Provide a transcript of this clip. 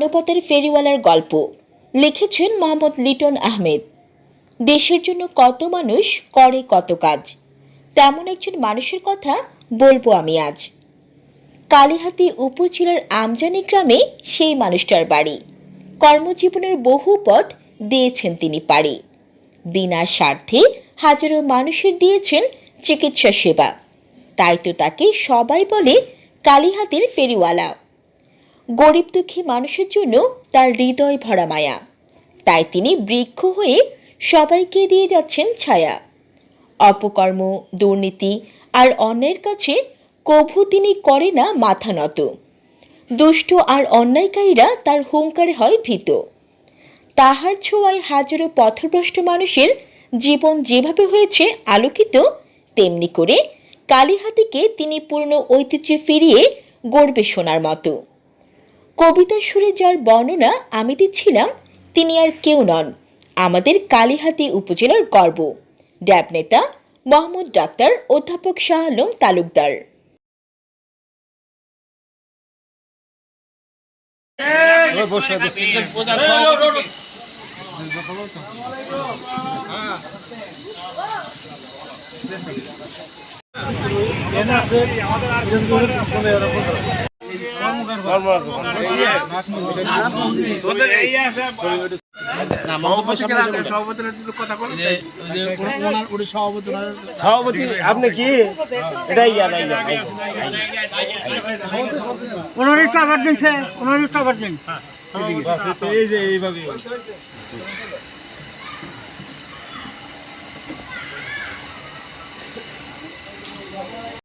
মানবতার ফেরিওয়ালার গল্প। লিখেছেন মোহাম্মদ লিটন আহমেদ। দেশের জন্য কত মানুষ করে কত কাজ। তেমন একজন মানুষের কথা বলব আমি আজ। কালীহাতি উপজেলার আমজানি গ্রামে সেই মানুষটার বাড়ি। কর্মজীবনের বহু পথ দিয়েছেন তিনি পাড়ি। বিনা স্বার্থে হাজারো মানুষের দিয়েছেন চিকিৎসা সেবা। তাই তো তাকে সবাই বলে কালীহাতির ফেরিওয়ালা। গরিব দুঃখী মানুষের জন্য তার হৃদয় ভরা মায়া। তাই তিনি বৃক্ষ হয়ে সবাইকে দিয়ে যাচ্ছেন ছায়া। অপকর্ম, দুর্নীতি আর অন্যের কাছে কভু তিনি করে না মাথা নত। দুষ্ট আর অন্যায়কারীরা তার হুঙ্কারে হয় ভীত। তাহার ছোঁয়ায় হাজারো পথভ্রষ্ট মানুষের জীবন যেভাবে হয়েছে আলোকিত, তেমনি করে কালীহাতিকে তিনি পুরনো ঐতিহ্যে ফিরিয়ে গড়বে শোনার মতো। কবিতার সুরে যার বর্ণনা আমি দিচ্ছিলাম, তিনি আর কেউ নন। আমাদের কালীহাতি উপজেলার গর্ব। ড্যাব নেতা মোহাম্মদ ডাক্তার অধ্যাপক শাহ আলম তালুকদার। সভাপতি আপনি কি? পনেরো একটু আবার দিন স্যার। পনেরো একটু আবার দিন। এই যে এইভাবে